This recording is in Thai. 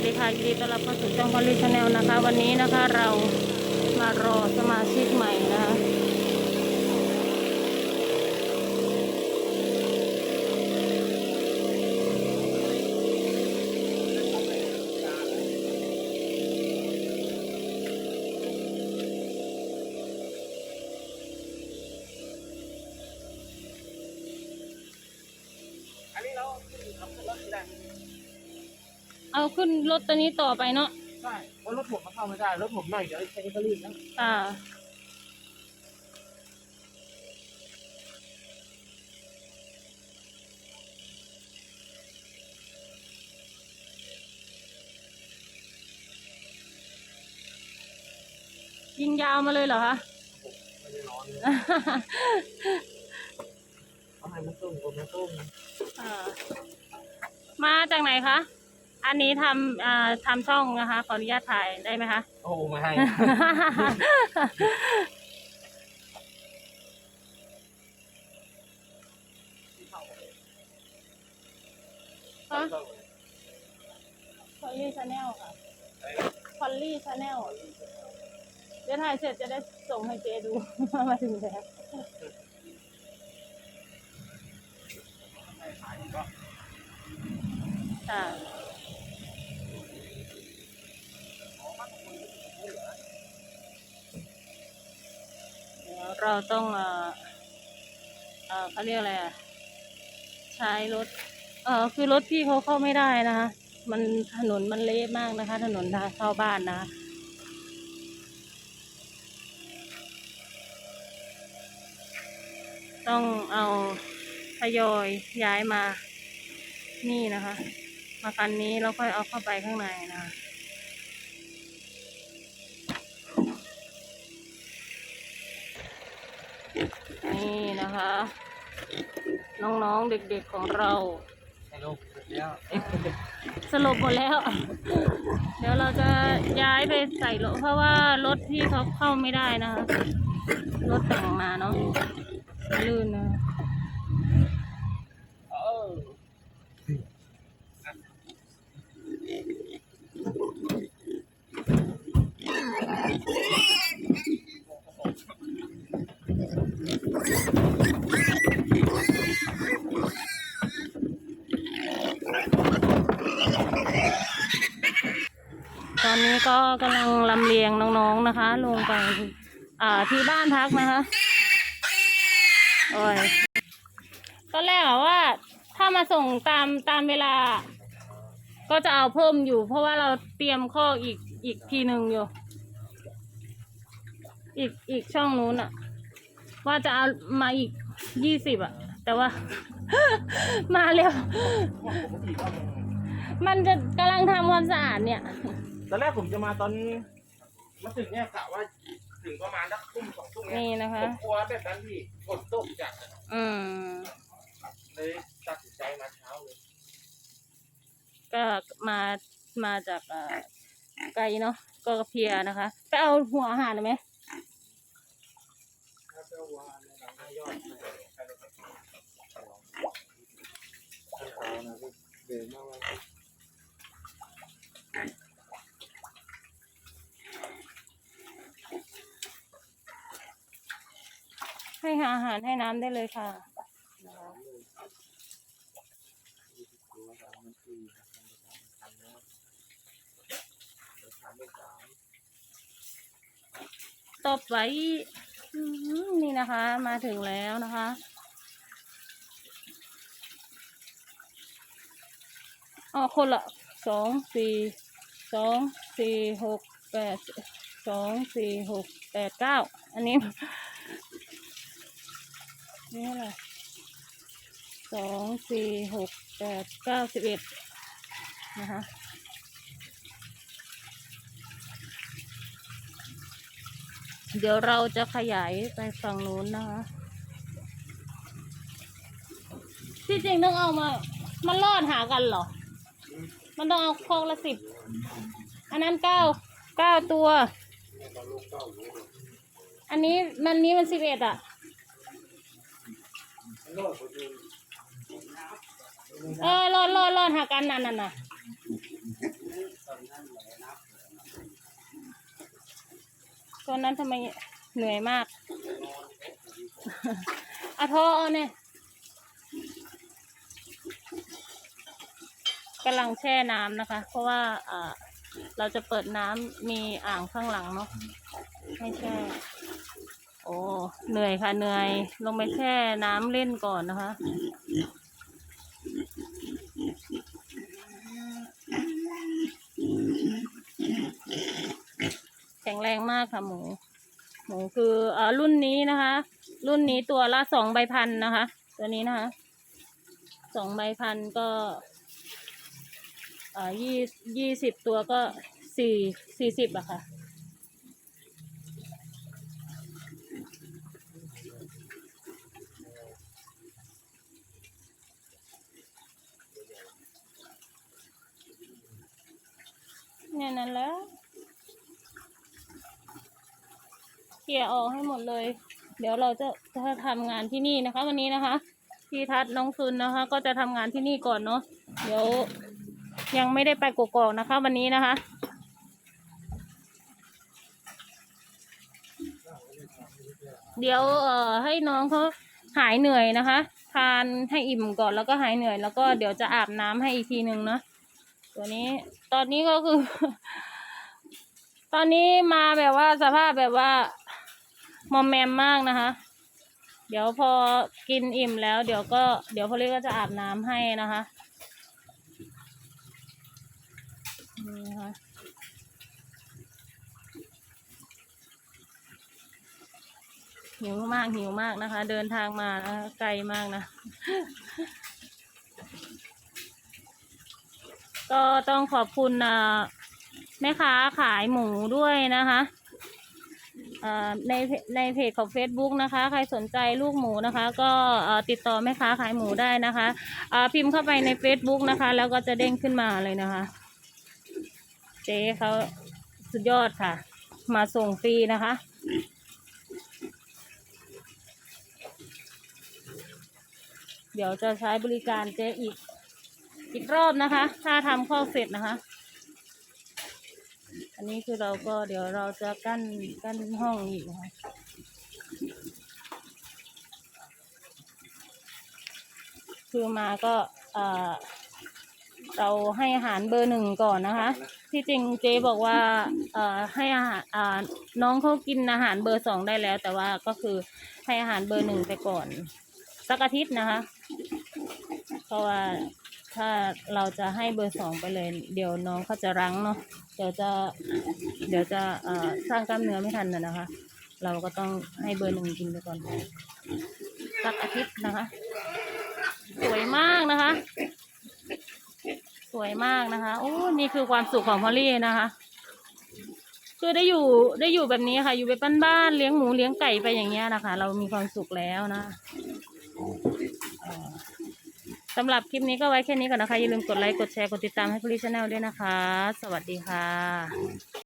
วัสดีค่ะยินดีต้อนรับเข้าสู่ช่องพอลีแชแนลนะคะ วันนี้นะคะเรามารอสมาชิกใหม่นะคะ เอาขึ้นรถตัวนี้ต่อไปเนาะใช่เพราะรถผมมันเข้าไม่ได้ รถผมหน่อยเดี๋ยวใช้ก็รีบนะอ่ายิงยาวมาเลยเหรอคะไม่ได้ร้อนเลยทำไมมันตุ้มผมมันตุ้มอ่ามาจากไหนคะ อันนี้ทำอ่าทำช่องนะคะ ขออนุญาตถ่ายได้ไหมคะ โอ้ไม่ให้ ฮะ พอลลี่ชาแนลค่ะพอลลี่ชาแนลเดี๋ยวถ่ายเสร็จจะได้ส่งให้เจดู มาถึงแล้วค่ะ เราต้องเอ่อเอ่อเขาเรียกอะไรอะใช้รถเออคือรถพี่เขาเข้าไม่ได้นะคะ มันถนนมันเละมากนะคะ ถนนทางเข้าบ้านนะคะต้องเอาทยอยย้ายมานี่นะคะ มาคันนี้แล้วค่อยเอาเข้าไปข้างในนะคะ นี่นะคะ น้องๆเด็กๆของเราไอ้ลูกแล้วสลบหมดแล้ว เดี๋ยวเราจะย้ายไปใส่รถเพราะว่ารถที่เขาเข้าไม่ได้นะคะ รถแต่งมาเนาะลื่นนะ เออ ตอนนี้ ก็กำลังลำเลียงน้องๆนะคะ ลงไปอ่าที่บ้านพักนะคะโอ้ยตอนแรกว่าถ้ามาส่งตามตามเวลา ก็จะเอาเพิ่มอยู่ เพราะว่าเราเตรียมข้ออีกอีกทีหนึ่งอยู่ อีกอีกช่องนู้นอะว่าจะเอามาอีกยี่สิบอะแต่ว่า มาเร็ว มันจะกำลังทำความสะอาดเนี่ย ตอนแรกผมจะมาตอนมาถึงเนี่ยกะว่าถึงประมาณสักทุ่มสองทุ่มเนี่ยนี่นะคะ ผมกลัวแบบนั้นพี่ฝนตกจัดอืม เลยตัดสินใจมาเช้าเลยก็มา มาจากเอ่อไกลเนาะ ก็เพลียนะคะ ไปเอาหัวอาหารหน่อยไหม ถ้าเจ้าวานในหลังยอดเดินมากเลย ให้หา อาหารให้น้ำได้เลยค่ะต่อไปอืมนี่นะคะ มาถึงแล้วนะคะ อ๋อ คนละสองสี่สองสี่หกแปดสองสี่หกแปดเก้าอันนี้ นี่เท่าไหร่สองสี่หกแปดเก้าสิบเอ็ดนะคะเดี๋ยวเราจะขยายไปฝั่งนู้นนะคะ ที่จริงต้องเอามา มันรอดหากันเหรอ มันต้องเอาคลอกละสิบ อันนั้นเก้า เก้าตัว อันนี้มันนี้มันสิบเอ็ดอะ เออรอดรอดรอดหากันนั่นน่ะน่ะตัวนั้นทำไมเหนื่อยมากอะทอเนี่ยกำลังแช่น้ำนะคะ เพราะว่าอ่าเราจะเปิดน้ำมีอ่างข้างหลังเนาะไม่แช่ เหนื่อยค่ะเหนื่อย ลงไปแช่น้ำเล่นก่อนนะคะ แข็งแรงมากค่ะหมู หมูคือเอ่อรุ่นนี้นะคะ รุ่นนี้ตัวละสองใบพันนะคะ ตัวนี้นะคะสองใบพันก็เอ่อยี่ยี่สิบตัวก็สี่สี่สิบอะค่ะ เนี่ยนั่นแล้วเคลียออกให้หมดเลย เดี๋ยวเราจะจะทำงานที่นี่นะคะ วันนี้นะคะ พี่ทัศน้องซุนนะคะ ก็จะทำงานที่นี่ก่อนเนาะเดี๋ยวยังไม่ได้ไปกกอกนะคะ วันนี้นะคะเดี๋ยวเอ่อให้น้องเขาหายเหนื่อยนะคะ ทานให้อิ่มก่อนแล้วก็หายเหนื่อย แล้วก็เดี๋ยวจะอาบน้ำให้อีกทีนึงเนาะ ตัวนี้ตอนนี้ก็คือ ตอนนี้มาแบบว่าสภาพแบบว่ามอมแมมมากนะคะ เดี๋ยวพอกินอิ่มแล้ว เดี๋ยวก็เดี๋ยวพอลี่ก็จะอาบน้ำให้นะคะนี่นะคะหิวมากหิวมากนะคะ เดินทางมาไกลมากนะ ก็ต้องขอบคุณแม่ค้าขายหมูด้วยนะคะในในเพจของ Facebook นะคะ ใครสนใจลูกหมูนะคะ ก็ติดต่อแม่ค้าขายหมูได้นะคะพิมพ์เข้าไปใน Facebook นะคะ แล้วก็จะเด้งขึ้นมาเลยนะคะ เจ๊เขาสุดยอดค่ะ มาส่งฟรีนะคะเดี๋ยวจะใช้บริการเจ๊อีก อีกรอบนะคะ ถ้าทำข้อเสร็จนะคะ อันนี้คือเราก็เดี๋ยวเราจะกั้นกั้นห้องอีกนะคะคือมาก็เอ่อเราให้อาหารเบอร์หนึ่งก่อนนะคะ ที่จริงเจ๊บอกว่าเอ่อให้อาหารอ่าน้องเขากินอาหารเบอร์สองได้แล้ว แต่ว่าก็คือให้อาหารเบอร์หนึ่งไปก่อน สักอาทิตย์นะคะ เพราะว่า ถ้าเราจะให้เบอร์สองไปเลย เดี๋ยวน้องเขาจะรั้งเนาะเดี๋ยวจะเดี๋ยวจะสร้างกล้ามเนื้อไม่ทันนะนะคะ เราก็ต้องให้เบอร์หนึ่งกินไปก่อนสักอาทิตย์นะคะ สวยมากนะคะ สวยมากนะคะโอ้นี่คือความสุขของพอลลี่นะคะคือได้อยู่ได้อยู่แบบนี้ค่ะ อยู่แบบบ้านๆเลี้ยงหมูเลี้ยงไก่ไปอย่างเงี้ยนะคะ เรามีความสุขแล้วนะำหรับคลิปนี้ก็ไว้แค่นี้ก่อนนะคะ อย่าลืมกดไลค์ กดแชร์ กดติดตามให้พลลี่ชแนลด้วยนะคะ สวัสดีค่ะ